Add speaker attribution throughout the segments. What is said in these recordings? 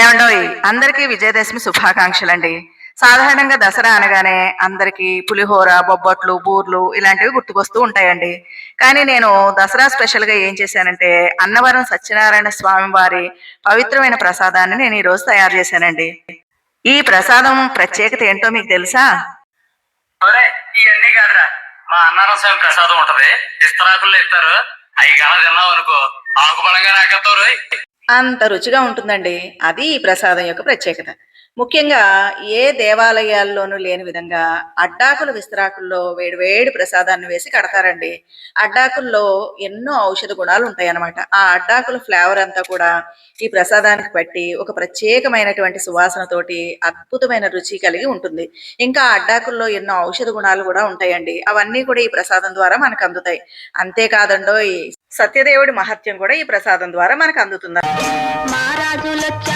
Speaker 1: ఏమండోయ్ అందరికీ విజయదశమి శుభాకాంక్షలు అండి సాధారణంగా దసరా అనగానే అందరికీ పులిహోర బొబ్బట్లు బూర్లు ఇలాంటివి గుర్తుకొస్తూ ఉంటాయండి. కానీ నేను దసరా స్పెషల్గా ఏం చేశానంటే అన్నవరం సత్యనారాయణ స్వామి వారి పవిత్రమైన ప్రసాదాన్ని నేను ఈ రోజు తయారు చేశానండి. ఈ ప్రసాదం ప్రత్యేకత ఏంటో మీకు తెలుసా?
Speaker 2: ఇవన్నీ కాదురా. మా అన్నారం స్వామి ప్రసాదం ఉంటది. ఇస్తరాకుల్లో ఇస్తారు అవి కన్నా తిన్నావు అనుకో ఆకుబలంగా
Speaker 1: అంత రుచిగా ఉంటుందండి. అది ఈ ప్రసాదం యొక్క ప్రత్యేకత. ముఖ్యంగా ఏ దేవాలయాల్లోనూ లేని విధంగా అడ్డాకుల విస్తరాకుల్లో వేడివేడి ప్రసాదాన్ని వేసి కడతారండి. అడ్డాకుల్లో ఎన్నో ఔషధ గుణాలు ఉంటాయి అన్నమాట ఆ అడ్డాకుల ఫ్లేవర్ అంతా కూడా ఈ ప్రసాదానికి పట్టి ఒక ప్రత్యేకమైనటువంటి సువాసనతోటి అద్భుతమైన రుచి కలిగి ఉంటుంది. ఇంకా అడ్డాకుల్లో ఎన్నో ఔషధ గుణాలు కూడా ఉంటాయండి. అవన్నీ కూడా ఈ ప్రసాదం ద్వారా మనకు అందుతాయి. అంతేకాదండో ఈ సత్యదేవుడి మహత్యం కూడా ఈ ప్రసాదం ద్వారా మనకు అందుతుంది?
Speaker 3: మహారాజులొచ్చారు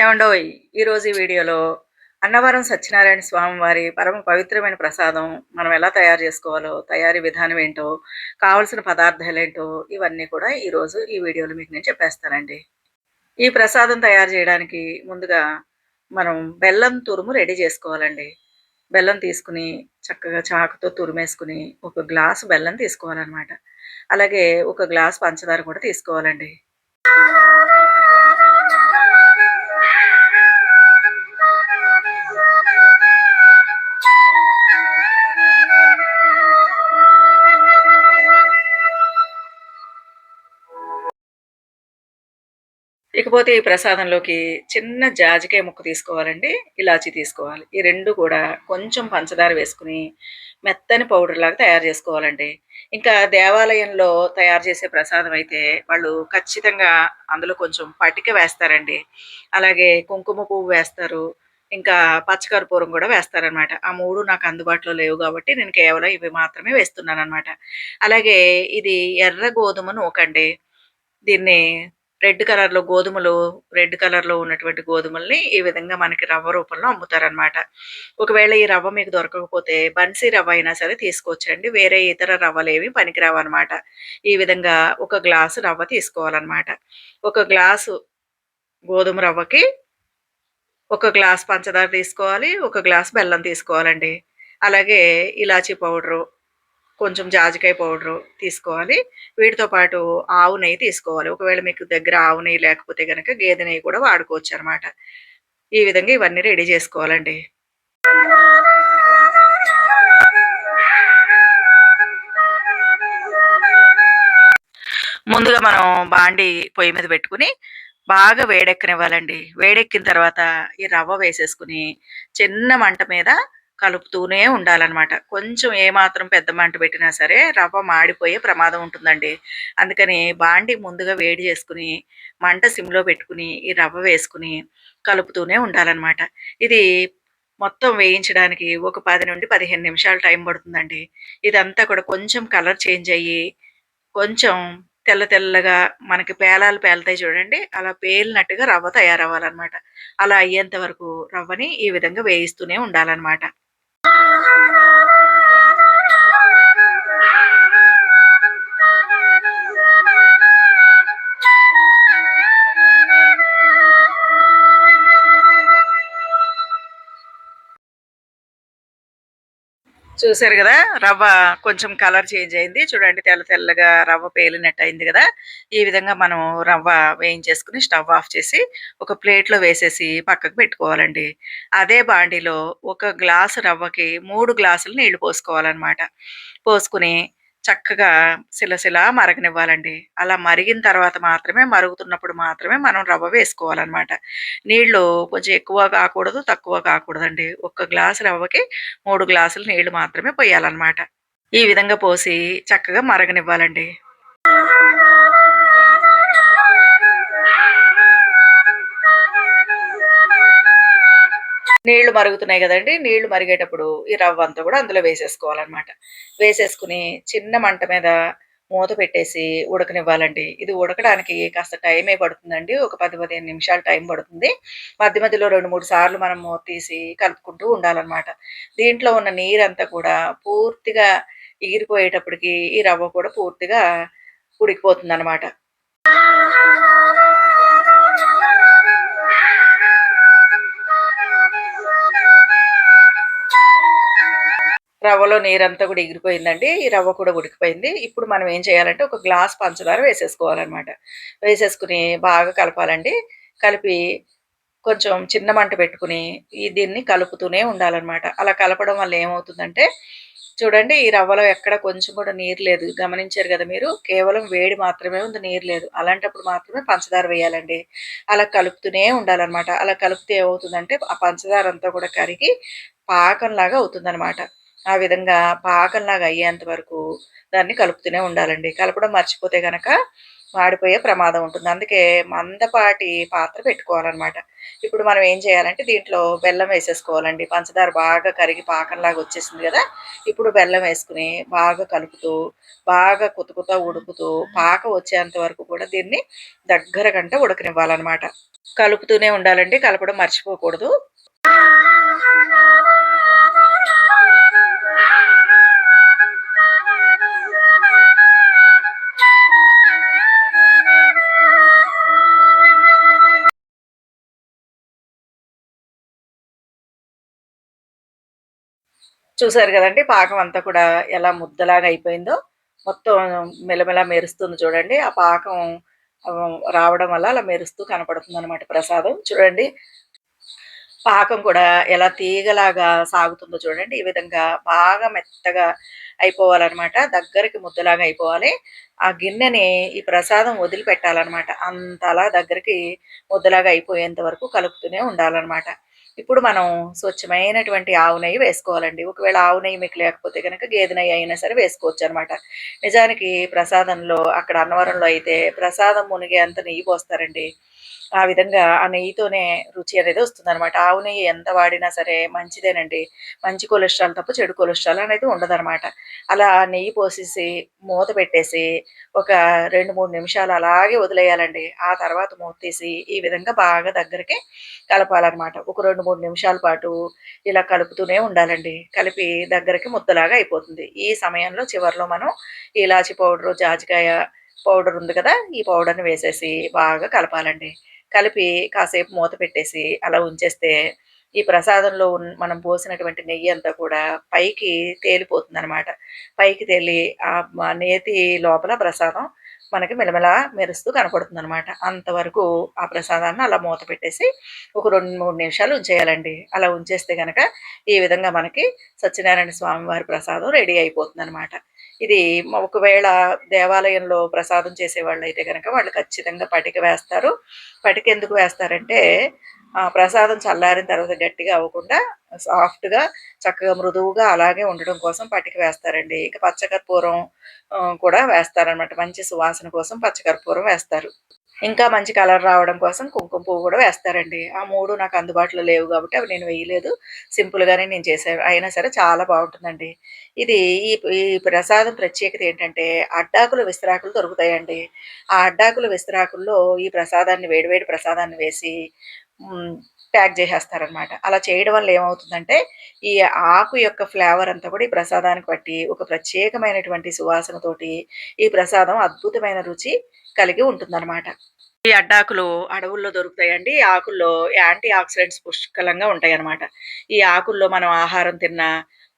Speaker 1: ఏమండో ఈరోజు ఈ వీడియోలో అన్నవరం సత్యనారాయణ స్వామి వారి పరమ పవిత్రమైన ప్రసాదం మనం ఎలా తయారు చేసుకోవాలో తయారీ విధానం ఏంటో కావలసిన పదార్థాలు ఏంటో ఇవన్నీ కూడా ఈరోజు ఈ వీడియోలో మీకు నేను చెప్పేస్తానండి. ఈ ప్రసాదం తయారు చేయడానికి ముందుగా మనం బెల్లం తురుము రెడీ చేసుకోవాలండి. బెల్లం తీసుకుని చక్కగా చాకుతో తురిమేసుకుని ఒక గ్లాసు బెల్లం తీసుకోవాలన్నమాట. అలాగే ఒక గ్లాస్ పంచదార కూడా తీసుకోవాలండి. ఇకపోతే ఈ ప్రసాదంలోకి చిన్న జాజికాయ ముక్క తీసుకోవాలండి ఇలాచి తీసుకోవాలి. ఈ రెండు కూడా కొంచెం పంచదార వేసుకుని మెత్తని పౌడర్ లాగా తయారు చేసుకోవాలండి. ఇంకా దేవాలయంలో తయారు చేసే ప్రసాదం అయితే వాళ్ళు ఖచ్చితంగా అందులో కొంచెం పటిక వేస్తారండి. అలాగే కుంకుమ పువ్వు వేస్తారు ఇంకా పచ్చకర్పూరం కూడా వేస్తారనమాట. ఆ మూడు నాకు అందుబాటులో లేవు కాబట్టి నేను కేవలం ఇవి మాత్రమే వేస్తున్నాను అనమాట అలాగే ఇది ఎర్ర గోధుమ నూకండి. దీన్ని రెడ్ కలర్లో గోధుమలు రెడ్ కలర్లో ఉన్నటువంటి గోధుమల్ని ఈ విధంగా మనకి రవ్వ రూపంలో అమ్ముతారనమాట ఒకవేళ ఈ రవ్వ మీకు దొరకకపోతే బన్సీ రవ్వ అయినా సరే తీసుకోవచ్చండి. వేరే ఇతర రవ్వలు ఏవి పనికిరావు అనమాట ఈ విధంగా ఒక గ్లాసు రవ్వ తీసుకోవాలన్నమాట. ఒక గ్లాసు గోధుమ రవ్వకి ఒక గ్లాస్ పంచదార తీసుకోవాలి ఒక గ్లాస్ బెల్లం తీసుకోవాలండి. అలాగే ఇలాచీ పౌడరు కొంచెం జాజికాయ పౌడరు తీసుకోవాలి. వీటితో పాటు ఆవు నెయ్యి తీసుకోవాలి. ఒకవేళ మీకు దగ్గర ఆవు నెయ్యి లేకపోతే కనుక గేదె నెయ్యి కూడా వాడుకోవచ్చు అనమాట ఈ విధంగా ఇవన్నీ రెడీ చేసుకోవాలండి. ముందుగా మనం బాండి పొయ్యి మీద పెట్టుకుని బాగా వేడెక్కనివ్వాలండి. వేడెక్కిన తర్వాత ఈ రవ్వ వేసేసుకుని చిన్న మంట మీద కలుపుతూనే ఉండాలన్నమాట. కొంచెం ఏమాత్రం పెద్ద మంట పెట్టినా సరే రవ్వ మాడిపోయే ప్రమాదం ఉంటుందండి. అందుకని బాండి ముందుగా వేడి చేసుకుని మంట సిమ్లో పెట్టుకుని ఈ రవ్వ వేసుకుని కలుపుతూనే ఉండాలన్నమాట. ఇది మొత్తం వేయించడానికి ఒక పది నుండి పదిహేను నిమిషాలు టైం పడుతుందండి. ఇదంతా కూడా కొంచెం కలర్ చేంజ్ అయ్యి కొంచెం తెల్ల తెల్లగా మనకి పేలాలు పేలుతాయి చూడండి. అలా పేలినట్టుగా రవ్వ తయారవ్వాలన్నమాట. అలా అయ్యేంత వరకు రవ్వని ఈ విధంగా వేయిస్తూనే ఉండాలన్నమాట. చూసారు కదా రవ్వ కొంచెం కలర్ చేంజ్ అయింది. చూడండి తెల్ల తెల్లగా రవ్వ పేలినట్టు అయింది కదా. ఈ విధంగా మనం రవ్వ వేయించేసుకుని స్టవ్ ఆఫ్ చేసి ఒక ప్లేట్లో వేసేసి పక్కకు పెట్టుకోవాలండి. అదే బాండిలో ఒక గ్లాసు రవ్వకి మూడు గ్లాసులు నీళ్ళు పోసుకోవాలన్నమాట. పోసుకుని చక్కగా సిలసిలా మరగనివ్వాలండి. అలా మరిగిన తర్వాత మాత్రమే మరుగుతున్నప్పుడు మాత్రమే మనం రవ్వ వేసుకోవాలన్నమాట. నీళ్ళు కొంచెం ఎక్కువ కాకూడదు తక్కువ కాకూడదండి. ఒక్క గ్లాసు రవ్వకి మూడు గ్లాసులు నీళ్ళు మాత్రమే పోయాలన్నమాట. ఈ విధంగా పోసి చక్కగా మరగనివ్వాలండి. నీళ్ళు మరుగుతున్నాయి కదండీ! నీళ్ళు మరిగేటప్పుడు ఈ రవ్వ అంతా కూడా అందులో వేసేసుకోవాలన్నమాట వేసేసుకొని చిన్న మంట మీద మూత పెట్టేసి ఉడకనివ్వాలండి. ఇది ఉడకడానికి కాస్త టైమే పడుతుందండి. ఒక 10, 15 నిమిషాలు టైం పడుతుంది. మధ్య మధ్యలో 2, 3 సార్లు మనం మూత తీసి కలుపుకుంటూ ఉండాలన్నమాట దీంట్లో ఉన్న నీరంతా కూడా పూర్తిగా ఎగిరిపోయేటప్పటికి ఈ రవ్వ కూడా పూర్తిగా ఉడికిపోతుంది అన్నమాట రవ్వలో నీరంతా కూడా ఎగిరిపోయిందండి. ఈ రవ్వ కూడా ఉడికిపోయింది. ఇప్పుడు మనం ఏం చేయాలంటే ఒక గ్లాస్ పంచదార వేసేసుకోవాలనమాట. వేసేసుకొని బాగా కలపాలండి. కలిపి కొంచెం చిన్న మంట పెట్టుకొని ఈ దీన్ని కలుపుతూనే ఉండాలన్నమాట అలా కలపడం వల్ల ఏమవుతుందంటే చూడండి ఈ రవ్వలో ఎక్కడ కొంచెం కూడా నీరు లేదు. గమనించారు కదా మీరు. కేవలం వేడి మాత్రమే ఉంది నీరు లేదు. అలాంటప్పుడు మాత్రమే పంచదార వేయాలండి. అలా కలుపుతూనే ఉండాలన్నమాట అలా కలిపితే ఏమవుతుందంటే ఆ పంచదార అంతా కూడా కరిగి పాకంలాగా అవుతుందనమాట. ఆ విధంగా పాకంలాగా అయ్యేంత వరకు దాన్ని కలుపుతూనే ఉండాలండి. కలపడం మర్చిపోతే కనుక మాడిపోయే ప్రమాదం ఉంటుంది. అందుకే మందపాటి పాత్ర పెట్టుకోవాలన్నమాట ఇప్పుడు మనం ఏం చేయాలంటే దీంట్లో బెల్లం వేసేసుకోవాలండి. పంచదార బాగా కరిగి పాకంలాగా వచ్చేసింది కదా ఇప్పుడు బెల్లం వేసుకొని బాగా కలుపుతూ, బాగా కుతకుతా ఉడుకుతూ పాక వచ్చేంత వరకు కూడా దీన్ని దగ్గర గంట ఉడకనివ్వాలనమాట. కలుపుతూనే ఉండాలండి. కలపడం మర్చిపోకూడదు. చూసారు కదండి పాకం అంతా కూడా ఎలా ముద్దలాగా అయిపోయిందో. మొత్తం మెలమెల మెరుస్తుంది చూడండి. ఆ పాకం రావడం వల్ల అలా మెరుస్తూ కనపడుతుందనమాట ప్రసాదం. చూడండి. పాకం కూడా ఎలా తీగలాగా సాగుతుందో చూడండి. ఈ విధంగా బాగా మెత్తగా అయిపోవాలనమాట. దగ్గరికి ముద్దలాగా అయిపోవాలి. ఆ గిన్నెని ఈ ప్రసాదం వదిలిపెట్టాలనమాట. అంతలా దగ్గరికి ముద్దలాగా అయిపోయేంత వరకు కలుపుతూనే ఉండాలన్నమాట ఇప్పుడు మనం స్వచ్ఛమైనటువంటి ఆవు నెయ్యి వేసుకోవాలండి. ఒకవేళ ఆవు నెయ్యి మీకు లేకపోతే గనక గేదె నెయ్యి అయినా సరే వేసుకోవచ్చు అనమాట నిజానికి ప్రసాదంలో అక్కడ అన్నవరంలో అయితే ప్రసాదం మునిగే అంత నెయ్యి పోస్తారండి. ఆ విధంగా ఆ నెయ్యితోనే రుచి అనేది వస్తుందనమాట. ఆవు నెయ్యి ఎంత వాడినా సరే మంచిదేనండి. మంచి కొలెస్ట్రాల్ తప్ప చెడు కొలెస్ట్రాల్ అనేది ఉండదనమాట. అలా ఆ నెయ్యి పోసేసి మూత పెట్టేసి ఒక 2, 3 నిమిషాలు అలాగే వదిలేయాలండి. ఆ తర్వాత మూత తీసి ఈ విధంగా బాగా దగ్గరికి కలపాలనమాట. ఒక 2, 3 నిమిషాల పాటు ఇలా కలుపుతూనే ఉండాలండి. కలిపి దగ్గరికి ముద్దలాగా అయిపోతుంది. ఈ సమయంలో చివర్లో మనం ఇలాచి పౌడరు, జాజికాయ పౌడర్ ఉంది కదా! ఈ పౌడర్‌ని వేసేసి బాగా కలపాలండి. కలిపి కాసేపు మూత పెట్టేసి అలా ఉంచేస్తే ఈ ప్రసాదంలో మనం పోసినటువంటి నెయ్యి అంతా కూడా పైకి తేలిపోతుందనమాట. పైకి తేలి ఆ నేతి లోపల ప్రసాదం మనకి మెలమెల మెరుస్తూ కనపడుతుందనమాట. అంతవరకు ఆ ప్రసాదాన్ని అలా మూత పెట్టేసి ఒక 2, 3 నిమిషాలు ఉంచేయాలండి. అలా ఉంచేస్తే కనుక ఈ విధంగా మనకి సత్యనారాయణ స్వామి వారి ప్రసాదం రెడీ అయిపోతుందనమాట. ఇది ఒకవేళ దేవాలయంలో ప్రసాదం చేసేవాళ్ళు అయితే కనుక వాళ్ళు ఖచ్చితంగా పటిక వేస్తారు. పటిక ఎందుకు వేస్తారంటే ప్రసాదం చల్లారిన తర్వాత గట్టిగా అవ్వకుండా సాఫ్ట్‌గా చక్కగా మృదువుగా అలాగే ఉండడం కోసం పట్టిక వేస్తారండి. ఇక పచ్చకర్పూరం కూడా వేస్తారనమాట. మంచి సువాసన కోసం పచ్చకర్పూరం వేస్తారు. ఇంకా మంచి కలర్ రావడం కోసం కుంకుమ పువ్వు కూడా వేస్తారండి. ఆ మూడు నాకు అందుబాటులో లేవు కాబట్టి అవి నేను వేయలేదు. సింపుల్‌గానే నేను చేశాను. అయినా సరే చాలా బాగుంటుందండి ఇది ఈ ఈ ప్రసాదం ప్రత్యేకత ఏంటంటే అడ్డాకులు, విస్తరాకులు దొరుకుతాయండి. ఆ అడ్డాకులు, విస్తరాకుల్లో ఈ ప్రసాదాన్ని వేడివేడి ప్రసాదాన్ని వేసి ప్యాక్ చేసేస్తారనమాట అలా చేయడం వల్ల ఏమవుతుందంటే ఈ ఆకు యొక్క ఫ్లేవర్ అంతా కూడా ఈ ప్రసాదానికి పట్టి ఒక ప్రత్యేకమైనటువంటి సువాసనతోటి ఈ ప్రసాదం అద్భుతమైన రుచి కలిగి ఉంటుందన్నమాట. ఈ అడ్డాకులు అడవుల్లో దొరుకుతాయండి. ఈ ఆకుల్లో యాంటీ ఆక్సిడెంట్స్ పుష్కలంగా ఉంటాయన్నమాట. ఈ ఆకుల్లో మనం ఆహారం తిన్నా,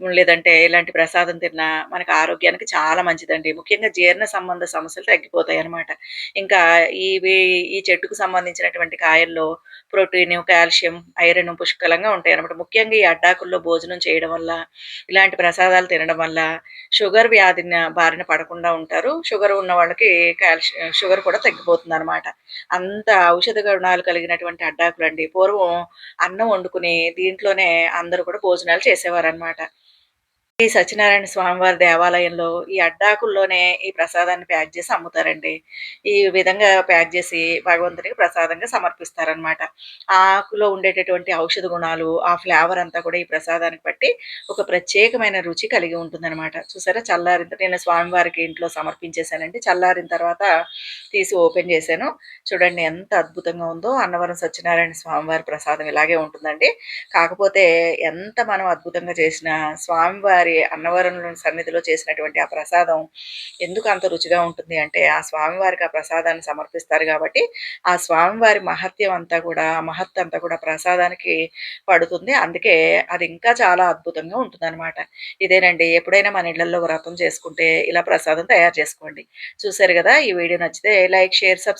Speaker 1: లేదంటే ఇలాంటి ప్రసాదం తిన్నా మనకు ఆరోగ్యానికి చాలా మంచిదండి. ముఖ్యంగా జీర్ణ సంబంధ సమస్యలు తగ్గిపోతాయనమాట. ఇంకా ఇవి ఈ చెట్టుకు సంబంధించినటువంటి కాయల్లో ప్రోటీన్ కాల్షియం, ఐరన్ పుష్కలంగా ఉంటాయి అనమాట ముఖ్యంగా ఈ అడ్డాకుల్లో భోజనం చేయడం వల్ల, ఇలాంటి ప్రసాదాలు తినడం వల్ల షుగర్ వ్యాధిన బారిన పడకుండా ఉంటారు. షుగర్ ఉన్న వాళ్ళకి కాల్షియం షుగర్ కూడా తగ్గిపోతుందనమాట. అంత ఔషధ గుణాలు కలిగినటువంటి అడ్డాకులండి. పూర్వం అన్నం వండుకుని దీంట్లోనే అందరూ కూడా భోజనాలు చేసేవారనమాట. ఈ సత్యనారాయణ స్వామివారి దేవాలయంలో ఈ అడ్డాకుల్లోనే ఈ ప్రసాదాన్ని ప్యాక్ చేసి అమ్ముతారండి. ఈ విధంగా ప్యాక్ చేసి భగవంతునికి ప్రసాదంగా సమర్పిస్తారనమాట. ఆ ఆకులో ఉండేటటువంటి ఔషధ గుణాలు, ఆ ఫ్లేవర్ అంతా కూడా ఈ ప్రసాదానికి బట్టి ఒక ప్రత్యేకమైన రుచి కలిగి ఉంటుందన్నమాట చూసారా చల్లారిన నేను స్వామివారికి ఇంట్లో సమర్పించేశానండి చల్లారిన తర్వాత తీసి ఓపెన్ చేశాను. చూడండి ఎంత అద్భుతంగా ఉందో అన్నవరం సత్యనారాయణ స్వామివారి ప్రసాదం ఇలాగే ఉంటుందండి. కాకపోతే ఎంత మనం అద్భుతంగా చేసిన స్వామివారి అన్నవరం సన్నిధిలో చేసినటువంటి ఆ ప్రసాదం ఎందుకు అంత రుచిగా ఉంటుంది అంటే ఆ స్వామివారికి ఆ ప్రసాదాన్ని సమర్పిస్తారు కాబట్టి ఆ స్వామివారి మహత్యం అంతా కూడా మహత్ అంతా కూడా ప్రసాదానికి పడుతుంది. అందుకే అది ఇంకా చాలా అద్భుతంగా ఉంటుందన్నమాట ఇదేనండి ఎప్పుడైనా మన ఇళ్ళలో వ్రతం చేసుకుంటే ఇలా ప్రసాదం తయారు చేసుకోండి. చూసారు కదా ఈ వీడియో నచ్చితే లైక్, షేర్, సబ్స్క్రైబ్